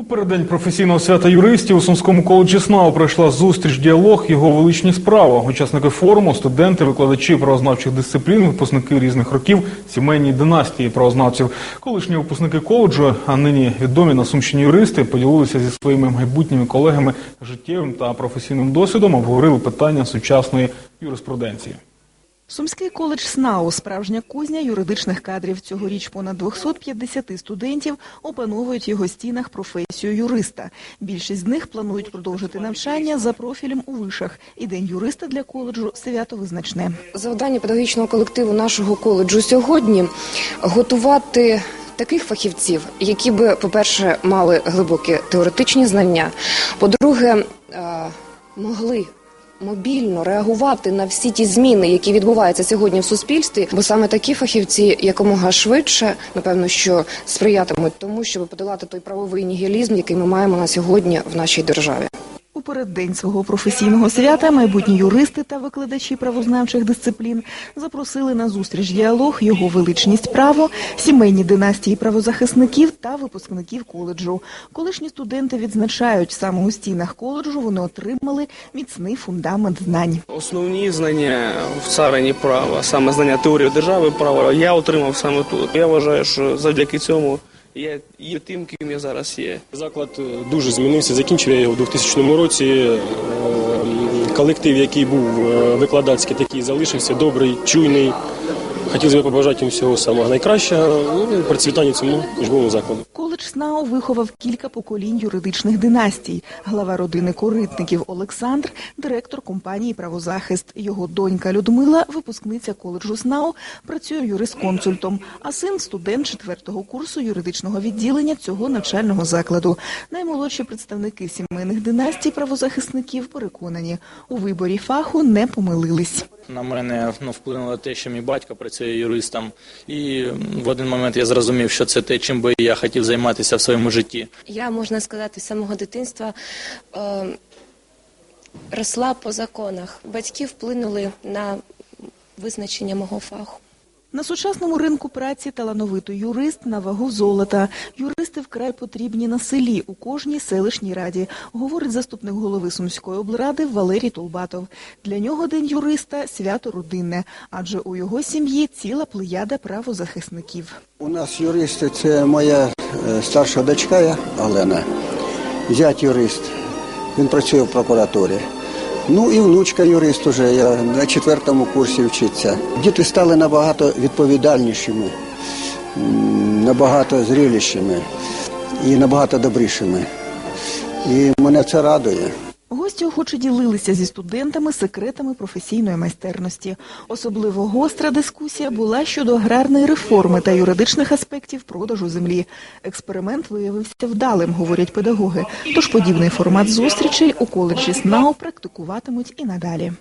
У переддень професійного свята юристів у Сумському коледжі СНАУ пройшла зустріч діалог його величність справа. Учасники форуму, студенти, викладачі правознавчих дисциплін, випускники різних років, сімейні династії правознавців. Колишні випускники коледжу, а нині відомі на Сумщині юристи, поділилися зі своїми майбутніми колегами життєвим та професійним досвідом, обговорили питання сучасної юриспруденції. Сумський коледж СНАУ – справжня кузня юридичних кадрів. Цьогоріч понад 250 студентів опановують в його стінах професію юриста. Більшість з них планують продовжити навчання за профілем у вишах. І День юриста для коледжу – свято визначне. Завдання педагогічного колективу нашого коледжу сьогодні готувати таких фахівців, які би, по-перше, мали глибокі теоретичні знання, по-друге, е, могли. Мобільно реагувати на всі ті зміни, які відбуваються сьогодні в суспільстві, бо саме такі фахівці якомога швидше, напевно, що сприятимуть тому, щоб подолати той правовий нігілізм, який ми маємо на сьогодні в нашій державі. У переддень свого професійного свята майбутні юристи та викладачі правознавчих дисциплін запросили на зустріч діалог його величність право, сімейні династії правозахисників та випускників коледжу. Колишні студенти відзначають, саме у стінах коледжу вони отримали міцний фундамент знань. Основні знання в царині права, саме знання теорії держави права, я отримав саме тут. Я вважаю, що завдяки цьому я є тим, ким я зараз є. Заклад е, дуже змінився. Закінчив я його у 2000 році. Е, Колектив, який був е, викладацький, такий залишився добрий, чуйний. Хотілося б побажати їм всього самого найкращого. Ну, процвітання цьому учбовому закладу. Коледж СНАУ виховав кілька поколінь юридичних династій. Глава родини коритників Олександр, директор компанії Правозахист. Його донька Людмила, випускниця коледжу СНАУ, працює юрисконсультом, а син студент четвертого курсу юридичного відділення цього навчального закладу. Наймолодші представники сімейних династій правозахисників переконані, у виборі фаху не помилились. На мене ну, вплинуло те, що мій батько працює юристом, і в один момент я зрозумів, що це те, чим би я хотів займатися в своєму житті. Я, можна сказати, з самого дитинства е, росла по законах. Батьки вплинули на визначення мого фаху. На сучасному ринку праці талановитий юрист на вагу золота. Юристи вкрай потрібні на селі у кожній селищній раді, говорить заступник голови Сумської облради Валерій Толбатов. Для нього день юриста свято родинне, адже у його сім'ї ціла плеяда правозахисників. У нас юристи це моя е, старша дочка Олена, зять юрист. Він працює в прокуратурі. Ну і внучка юрист уже, я на четвертому курсі вчиться. Діти стали набагато відповідальнішими, набагато зрілішими і набагато добрішими. І мене це радує. Гості охоче ділилися зі студентами секретами професійної майстерності. Особливо гостра дискусія була щодо аграрної реформи та юридичних аспектів продажу землі. Експеримент виявився вдалим, говорять педагоги. Тож подібний формат зустрічей у коледжі СНАУ практикуватимуть і надалі.